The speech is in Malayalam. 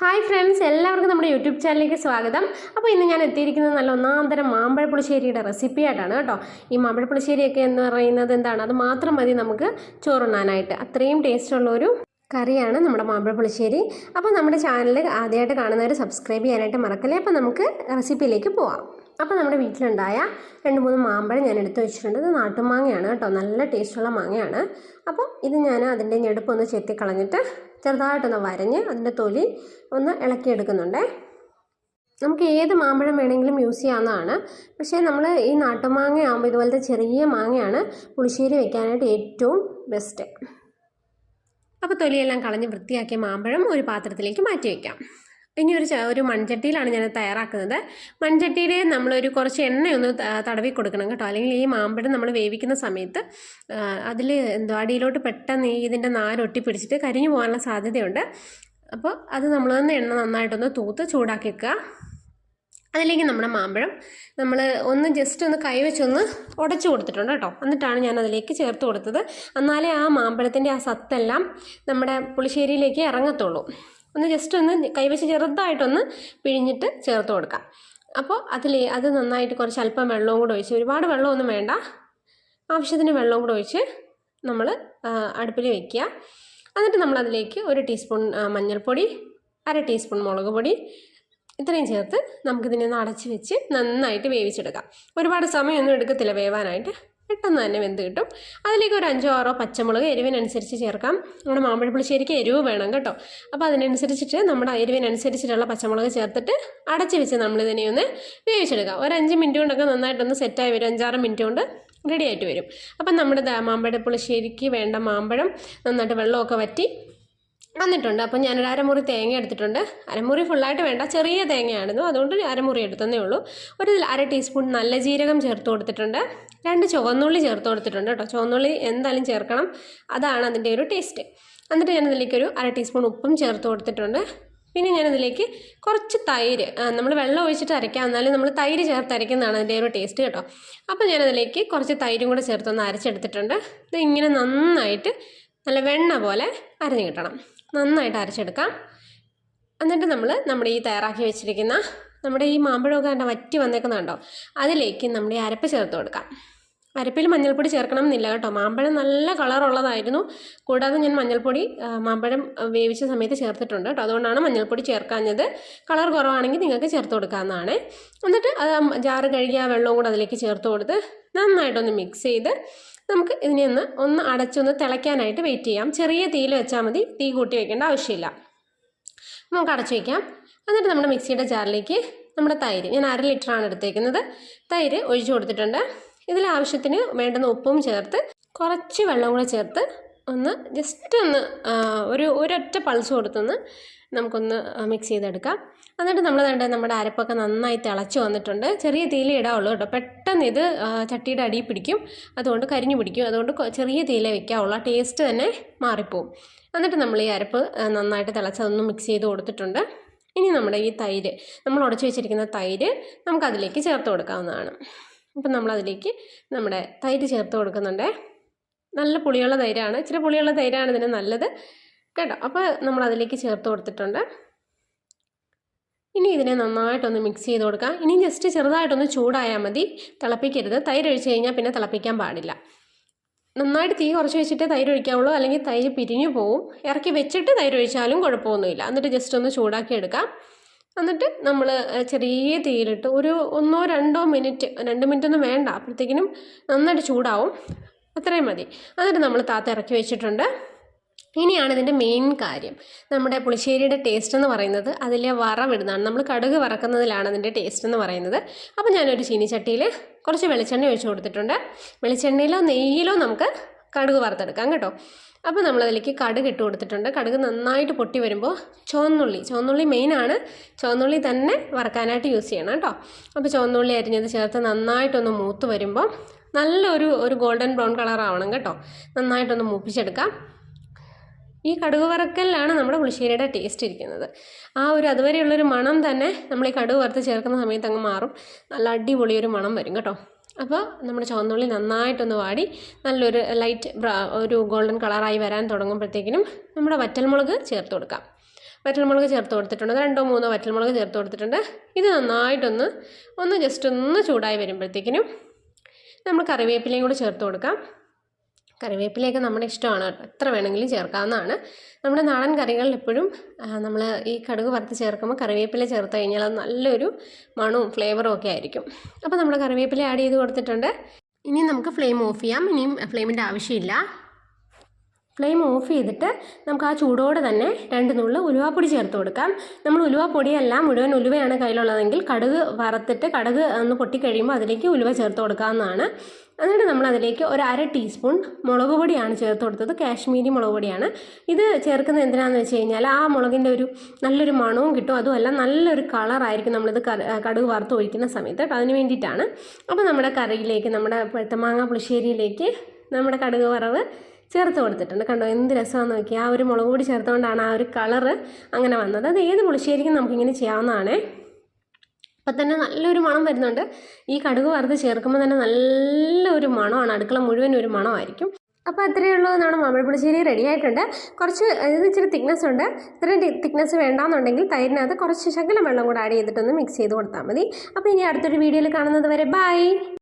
ഹായ് ഫ്രണ്ട്സ് എല്ലാവർക്കും നമ്മുടെ യൂട്യൂബ് ചാനലിലേക്ക് സ്വാഗതം. അപ്പോൾ ഇന്ന് ഞാൻ എത്തിയിരിക്കുന്നത് നല്ല ഒന്നാന്തരം മാമ്പഴ പുളിശ്ശേരിയുടെ റെസിപ്പി ആയിട്ടാണ് കേട്ടോ. ഈ മാമ്പഴ പുളിശ്ശേരിയൊക്കെ എന്ന് പറയുന്നത് എന്താണ്? അത് മാത്രം മതി നമുക്ക് ചോറുണ്ണാനായിട്ട്. അത്രയും ടേസ്റ്റുള്ള ഒരു കറിയാണ് നമ്മുടെ മാമ്പഴ പുളിശ്ശേരി അപ്പോൾ നമ്മുടെ ചാനൽ ആദ്യമായിട്ട് കാണുന്നവർ സബ്സ്ക്രൈബ് ചെയ്യാനായിട്ട് മറക്കല്ലേ? അപ്പോൾ നമുക്ക് റെസിപ്പിയിലേക്ക് പോവാം. അപ്പോൾ നമ്മുടെ വീട്ടിലുണ്ടായ രണ്ട് മൂന്ന് മാമ്പഴം ഞാൻ എടുത്തു വെച്ചിട്ടുണ്ട്. ഇത് നാട്ടുമാങ്ങയാണ് കേട്ടോ. നല്ല ടേസ്റ്റുള്ള മാങ്ങയാണ്. അപ്പോൾ ഇത് ഞാൻ അതിന്റെ ഞെടുപ്പൊന്ന് ചെത്തി കളഞ്ഞിട്ട് ചെറുതായിട്ടൊന്ന് വരഞ്ഞ് അതിന്റെ തൊലി ഒന്ന് ഇളക്കിയെടുക്കുന്നുണ്ടേ. നമുക്ക് ഏത് മാമ്പഴം വേണമെങ്കിലും യൂസ് ചെയ്യാവുന്നതാണ്. പക്ഷേ നമ്മൾ ഈ നാട്ടുമാങ്ങ ആകുമ്പോൾ ഇതുപോലത്തെ ചെറിയ മാങ്ങയാണ് പുളിശ്ശേരി വെക്കാനായിട്ട് ഏറ്റവും ബെസ്റ്റ് അപ്പോൾ തൊലിയെല്ലാം കളഞ്ഞ് വൃത്തിയാക്കിയ മാമ്പഴം ഒരു പാത്രത്തിലേക്ക് മാറ്റി വയ്ക്കാം ഇനി ഒരു ഒരു മൺചട്ടിയിലാണ് ഞാൻ തയ്യാറാക്കുന്നത്. മൺചട്ടിയിൽ നമ്മളൊരു കുറച്ച് എണ്ണയൊന്ന് തടവി കൊടുക്കണം കേട്ടോ. അല്ലെങ്കിൽ ഈ മാമ്പഴം നമ്മൾ വേവിക്കുന്ന സമയത്ത് അതിൽ എന്തോ അടിയിലോട്ട് പെട്ടെന്ന് ഈ ഇതിന്റെ നാരൊട്ടി പിടിച്ചിട്ട് കരിഞ്ഞു പോകാനുള്ള സാധ്യതയുണ്ട്. അപ്പോൾ അത് നമ്മൾ തന്നെ എണ്ണ നന്നായിട്ടൊന്ന് തൂത്ത് ചൂടാക്കി വെക്കുക. അതിലേക്ക് നമ്മുടെ മാമ്പഴം നമ്മൾ ഒന്ന് ജസ്റ്റ് ഒന്ന് കൈവച്ചൊന്ന് ഉടച്ചു കൊടുത്തിട്ടുണ്ട് കേട്ടോ. എന്നിട്ടാണ് ഞാൻ അതിലേക്ക് ചേർത്ത് കൊടുത്തത്. എന്നാലേ ആ മാമ്പഴത്തിന്റെ ആ സത്തെല്ലാം നമ്മുടെ പുളിശ്ശേരിയിലേക്ക് ഇറങ്ങത്തുള്ളൂ. ഒന്ന് ജസ്റ്റ് ഒന്ന് കൈവശം ചെറുതായിട്ടൊന്ന് പിഴിഞ്ഞിട്ട് ചേർത്ത് കൊടുക്കാം. അപ്പോൾ അതിൽ അത് നന്നായിട്ട് കുറച്ച് അല്പം വെള്ളവും കൂടെ ഒഴിച്ച് ഒരുപാട് വെള്ളമൊന്നും വേണ്ട. ആവശ്യത്തിന് വെള്ളവും കൂടെ ഒഴിച്ച് നമ്മൾ അടുപ്പിൽ വയ്ക്കുക എന്നിട്ട് നമ്മൾ അതിലേക്ക് ഒരു ടീസ്പൂൺ മഞ്ഞൾപ്പൊടി അര ടീസ്പൂൺ മുളക് പൊടി ഇത്രയും ചേർത്ത് നമുക്കിതിനെ ഒന്ന് അടച്ച് വെച്ച് നന്നായിട്ട് വേവിച്ചെടുക്കാം. ഒരുപാട് സമയമൊന്നും എടുക്കത്തില്ല വേവാനായിട്ട്. പെട്ടെന്ന് തന്നെ വെന്ത് കിട്ടും. അതിലേക്ക് ഒരു അഞ്ചോ ആറോ പച്ചമുളക് എരിവിനനുസരിച്ച് ചേർക്കാം. നമ്മുടെ മാമ്പഴ പുളിശ്ശേരിക്ക് എരിവ് വേണം കേട്ടോ. അപ്പോൾ അതിനനുസരിച്ചിട്ട് നമ്മുടെ എരിവിനനുസരിച്ചിട്ടുള്ള പച്ചമുളക് ചേർത്തിട്ട് അടച്ച് വെച്ച് നമ്മളിതിനെ ഒന്ന് വേവിച്ചെടുക്കാം. ഒരു അഞ്ച് മിനിറ്റ് കൊണ്ടൊക്കെ നന്നായിട്ടൊന്ന് സെറ്റായി വരും. അഞ്ചാറ് മിനിറ്റ് കൊണ്ട് റെഡി ആയിട്ട് വരും. അപ്പം നമ്മുടെ മാമ്പഴ പുളിശ്ശേരിക്ക് വേണ്ട മാമ്പഴം നന്നായിട്ട് വെള്ളമൊക്കെ വറ്റി വന്നിട്ടുണ്ട്. അപ്പം ഞാനൊരു അരമുറി തേങ്ങ എടുത്തിട്ടുണ്ട്. അരമുറി ഫുള്ളായിട്ട് വേണ്ട ചെറിയ തേങ്ങയായിരുന്നു. അതുകൊണ്ട് അരമുറി എടുത്തതേ ഉള്ളൂ. ഒരു അര ടീസ്പൂൺ നല്ല ജീരകം ചേർത്ത് കൊടുത്തിട്ടുണ്ട്. രണ്ട് ചുവന്നുള്ളി ചേർത്ത് കൊടുത്തിട്ടുണ്ട് കേട്ടോ. ചുവന്നുള്ളി എന്തായാലും ചേർക്കണം. അതാണ് അതിന്റെ ഒരു ടേസ്റ്റ് എന്നിട്ട് ഞാൻ ഇതിലേക്ക് ഒരു അര ടീസ്പൂൺ ഉപ്പും ചേർത്ത് കൊടുത്തിട്ടുണ്ട്. പിന്നെ ഞാനതിലേക്ക് കുറച്ച് തൈര് നമ്മൾ വെള്ളം ഒഴിച്ചിട്ട് അരയ്ക്കാം. എന്നാലും നമ്മൾ തൈര് ചേർത്ത് അരയ്ക്കുന്നതാണ് അതിന്റെ ഒരു ടേസ്റ്റ് കേട്ടോ. അപ്പോൾ ഞാനതിലേക്ക് കുറച്ച് തൈരും കൂടെ ചേർത്തൊന്ന് അരച്ചെടുത്തിട്ടുണ്ട്. ഇത് ഇങ്ങനെ നന്നായിട്ട് നല്ല വെണ്ണ പോലെ അരഞ്ഞു കിട്ടണം. നന്നായിട്ട് അരച്ചെടുക്കാം. എന്നിട്ട് നമ്മൾ നമ്മുടെ ഈ തയ്യാറാക്കി വെച്ചിരിക്കുന്ന നമ്മുടെ ഈ മാമ്പഴമൊക്കെ കണ്ട വറ്റി വന്നേക്കുന്നുണ്ടോ അതിലേക്ക് നമ്മൾ ഈ അരപ്പ് ചേർത്ത് കൊടുക്കാം. അരപ്പിൽ മഞ്ഞൾപ്പൊടി ചേർക്കണം എന്നില്ല കേട്ടോ. മാമ്പഴം നല്ല കളറുള്ളതായിരുന്നു കൂടാതെ ഞാൻ മഞ്ഞൾപ്പൊടി മാമ്പഴം വേവിച്ച സമയത്ത് ചേർത്തിട്ടുണ്ട് കേട്ടോ. അതുകൊണ്ടാണ് മഞ്ഞൾപ്പൊടി ചേർക്കാഞ്ഞത്. കളർ കുറവാണെങ്കിൽ നിങ്ങൾക്ക് ചേർത്ത് കൊടുക്കാവുന്നതാണ്. എന്നിട്ട് ജാറ് കഴുകിയ വെള്ളവും കൂടെ അതിലേക്ക് ചേർത്ത് കൊടുത്ത് നന്നായിട്ടൊന്ന് മിക്സ് ചെയ്ത് നമുക്ക് ഇതിനെ ഒന്ന് ഒന്ന് അടച്ചൊന്ന് തിളയ്ക്കാനായിട്ട് വെയിറ്റ് ചെയ്യാം. ചെറിയ തീയിൽ വെച്ചാൽ മതി. തീ കൂട്ടി വെക്കേണ്ട ആവശ്യമില്ല. നമുക്ക് അടച്ചു വയ്ക്കാം എന്നിട്ട് നമ്മുടെ മിക്സിയുടെ ജാറിലേക്ക് നമ്മുടെ തൈര് ഞാൻ അര ലിറ്ററാണ് എടുത്തേക്കുന്നത്. തൈര് ഒഴിച്ചു കൊടുത്തിട്ടുണ്ട്. ഇതിൽ ആവശ്യത്തിന് വേണ്ടുന്ന ഉപ്പും ചേർത്ത് കുറച്ച് വെള്ളം കൂടെ ചേർത്ത് ഒന്ന് ജസ്റ്റ് ഒന്ന് ഒരു ഒരൊറ്റ പൾസ് കൊടുത്തൊന്ന് നമുക്കൊന്ന് മിക്സ് ചെയ്തെടുക്കാം. എന്നിട്ട് നമ്മൾ വേണ്ട നമ്മുടെ അരപ്പൊക്കെ നന്നായി തിളച്ച് വന്നിട്ടുണ്ട്. ചെറിയ തീയിലേ ഇടാവുള്ളൂ കേട്ടോ. പെട്ടെന്ന് ഇത് ചട്ടിയുടെ അടിയിൽ പിടിക്കും. അതുകൊണ്ട് കരിഞ്ഞു പിടിക്കും. അതുകൊണ്ട് ചെറിയ തീയിലേ വെക്കാവുള്ളൂ. ടേസ്റ്റ് തന്നെ മാറിപ്പോവും. എന്നിട്ട് നമ്മൾ ഈ അരപ്പ് നന്നായിട്ട് തിളച്ചതൊന്ന് മിക്സ് ചെയ്ത് കൊടുത്തിട്ടുണ്ട്. ഇനി നമ്മുടെ ഈ തൈര് നമ്മൾ ഉടച്ചു വെച്ചിരിക്കുന്ന തൈര് നമുക്കതിലേക്ക് ചേർത്ത് കൊടുക്കാവുന്നതാണ്. അപ്പം നമ്മളതിലേക്ക് നമ്മുടെ തൈര് ചേർത്ത് കൊടുക്കുന്നുണ്ട്. നല്ല പുളിയുള്ള തൈരാണ്. ഇച്ചിരി പുളിയുള്ള തൈരാണ് ഇതിന് നല്ലത്. കേട്ടോ. അപ്പോൾ നമ്മൾ അതിലേക്ക് ചേർത്ത് കൊടുത്തിട്ടുണ്ട്. ഇനി ഇതിനെ നന്നായിട്ടൊന്ന് മിക്സ് ചെയ്ത് കൊടുക്കാം. ഇനി ജസ്റ്റ് ചെറുതായിട്ടൊന്ന് ചൂടായാൽ മതി. തിളപ്പിക്കരുത്. തൈര് ഒഴിച്ച് കഴിഞ്ഞാൽ പിന്നെ തിളപ്പിക്കാൻ പാടില്ല. നന്നായിട്ട് തീ കുറച്ച് വെച്ചിട്ട് തൈര് ഒഴിക്കാവുള്ളൂ. അല്ലെങ്കിൽ തൈര് പിരിഞ്ഞു പോവും. ഇറക്കി വെച്ചിട്ട് തൈര് ഒഴിച്ചാലും കുഴപ്പമൊന്നുമില്ല. എന്നിട്ട് ജസ്റ്റ് ഒന്ന് ചൂടാക്കി എടുക്കാം. എന്നിട്ട് നമ്മൾ ചെറിയ തീയിലിട്ട് ഒരു ഒന്നോ രണ്ടോ മിനിറ്റ് രണ്ട് മിനിറ്റ് ഒന്നും വേണ്ട. അപ്പോഴത്തേക്കിനും നന്നായിട്ട് ചൂടാവും. അത്രയും മതി. എന്നിട്ട് നമ്മൾ താത്ത ഇറക്കി വെച്ചിട്ടുണ്ട്. ഇനിയാണ് ഇതിന്റെ മെയിൻ കാര്യം. നമ്മുടെ പുളിശ്ശേരിയുടെ ടേസ്റ്റ് എന്ന് പറയുന്നത് അതിലെ വറവിടുന്നതാണ്. നമ്മൾ കടുക് വറക്കുന്നതിലാണ് അതിന്റെ ടേസ്റ്റ് എന്ന് പറയുന്നത്. അപ്പോൾ ഞാനൊരു ചീനിച്ചട്ടിയിൽ കുറച്ച് വെളിച്ചെണ്ണ ഒഴിച്ചു കൊടുത്തിട്ടുണ്ട്. വെളിച്ചെണ്ണയിലോ നെയ്യിലോ നമുക്ക് കടുക് വറുത്തെടുക്കാം കേട്ടോ. അപ്പോൾ നമ്മളതിലേക്ക് കടുക് ഇട്ട് കൊടുത്തിട്ടുണ്ട്. കടുക് നന്നായിട്ട് പൊട്ടി വരുമ്പോൾ ചുവന്നുള്ളി ചുവന്നുള്ളി മെയിനാണ് ചുവന്നുള്ളി തന്നെ വറക്കാനായിട്ട് യൂസ് ചെയ്യണം കേട്ടോ. അപ്പോൾ ചുവന്നുള്ളി അരിഞ്ഞത് ചേർത്ത് നന്നായിട്ടൊന്ന് മൂത്ത് വരുമ്പോൾ നല്ലൊരു ഒരു ഗോൾഡൻ ബ്രൗൺ കളർ ആവണം കേട്ടോ. നന്നായിട്ടൊന്ന് മൂപ്പിച്ചെടുക്കാം. ഈ കടുക് വറക്കലിലാണ് നമ്മുടെ പുളിശ്ശേരിയുടെ ടേസ്റ്റ് ഇരിക്കുന്നത്. ആ ഒരു അതുവരെയുള്ളൊരു മണം തന്നെ നമ്മൾ ഈ കടുക് വറുത്ത് ചേർക്കുന്ന സമയത്ത് അങ്ങ് മാറും. നല്ല അടിപൊളി ഒരു മണം വരും കേട്ടോ. അപ്പോൾ നമ്മുടെ ചുവന്നുള്ളി നന്നായിട്ടൊന്ന് വാടി നല്ലൊരു ലൈറ്റ് ഒരു ഗോൾഡൻ കളറായി വരാൻ തുടങ്ങുമ്പോഴത്തേക്കിനും നമ്മുടെ വറ്റൽമുളക് ചേർത്ത് കൊടുക്കാം. വറ്റൽമുളക് ചേർത്ത് കൊടുത്തിട്ടുണ്ട്. രണ്ടോ മൂന്നോ വറ്റൽമുളക് ചേർത്ത് കൊടുത്തിട്ടുണ്ട്. ഇത് നന്നായിട്ടൊന്ന് ഒന്ന് ജസ്റ്റ് ഒന്ന് ചൂടായി വരുമ്പോഴത്തേക്കിനും നമ്മൾ കറിവേപ്പിലയും കൂടി ചേർത്ത് കൊടുക്കാം. കറിവേപ്പിലയൊക്കെ നമ്മുടെ ഇഷ്ടമാണ്. എത്ര വേണമെങ്കിലും ചേർക്കാവുന്നതാണ്. നമ്മുടെ നാടൻ കറികളിൽ എപ്പോഴും നമ്മൾ ഈ കടുക് വറുത്ത് ചേർക്കുമ്പോൾ കറിവേപ്പില ചേർത്ത് കഴിഞ്ഞാൽ അത് നല്ലൊരു മണവും ഫ്ലേവറും ഒക്കെ ആയിരിക്കും. അപ്പോൾ നമ്മൾ കറിവേപ്പില ആഡ് ചെയ്ത് കൊടുത്തിട്ടുണ്ട്. ഇനി നമുക്ക് ഫ്ലെയിം ഓഫ് ചെയ്യാം. ഇനിയും ഫ്ലെയിമിന്റെ ആവശ്യമില്ല. ഫ്ലെയിം ഓഫ് ചെയ്തിട്ട് നമുക്ക് ആ ചൂടോടെ തന്നെ രണ്ട് നുള്ളു ഉലുവാപ്പൊടി ചേർത്ത് കൊടുക്കാം. നമ്മൾ ഉലുവാപ്പൊടിയല്ല മുഴുവൻ ഉലുവയാണ് കയ്യിലുള്ളതെങ്കിൽ കടുക് വറുത്തിട്ട് കടുക് ഒന്ന് പൊട്ടിക്കഴിയുമ്പോൾ അതിലേക്ക് ഉലുവ ചേർത്ത് കൊടുക്കാവുന്നതാണ്. എന്നിട്ട് നമ്മൾ അതിലേക്ക് ഒരു അര ടീസ്പൂൺ മുളക് പൊടിയാണ് ചേർത്ത് കൊടുത്തത്. കാശ്മീരി മുളക് പൊടിയാണ്. ഇത് ചേർക്കുന്നത് എന്തിനാണെന്ന് വെച്ച് കഴിഞ്ഞാൽ ആ മുളകിന്റെ ഒരു നല്ലൊരു മണവും കിട്ടും. അതുമല്ല നല്ലൊരു കളറായിരിക്കും നമ്മളിത് കടുക് വറുത്ത് ഒഴിക്കുന്ന സമയത്ത്. കേട്ടോ അതിന് വേണ്ടിയിട്ടാണ്. അപ്പോൾ നമ്മുടെ കറിയിലേക്ക് നമ്മുടെ പഴുത്തമാങ്ങ പുളിശ്ശേരിയിലേക്ക് നമ്മുടെ കടുക് വറവ് ചേർത്ത് കൊടുത്തിട്ടുണ്ട്. കണ്ടോ എന്ത് രസമാണെന്ന് നോക്കിയാൽ ആ ഒരു മുളക് പൊടി ചേർത്തുകൊണ്ടാണ് ആ ഒരു കളറ് അങ്ങനെ വന്നത്. അത് ഏത് പുളിശ്ശേരിക്കും നമുക്കിങ്ങനെ ചെയ്യാവുന്നതാണ്. അപ്പം തന്നെ നല്ലൊരു മണം വരുന്നുണ്ട്. ഈ കടുക് വറുത്ത് ചേർക്കുമ്പോൾ തന്നെ നല്ലൊരു മണമാണ്. അടുക്കള മുഴുവൻ ഒരു മണമായിരിക്കും. അപ്പോൾ അത്രയേ ഉള്ളൂ. എന്നാണ് മാമ്പഴ പുളിശ്ശേരി റെഡി ആയിട്ടുണ്ട്. കുറച്ച് ഇത് ഇച്ചിരി തിക്നെസ് ഉണ്ട്. ഇത്രയും തിക്നെസ് വേണ്ടാന്നുണ്ടെങ്കിൽ തൈരിനകത്ത് കുറച്ച് ശകലം വെള്ളം കൂടെ ആഡ് ചെയ്തിട്ടൊന്ന് മിക്സ് ചെയ്ത് കൊടുത്താൽ മതി. അപ്പോൾ ഇനി അടുത്തൊരു വീഡിയോയിൽ കാണുന്നത് വരെ ബൈ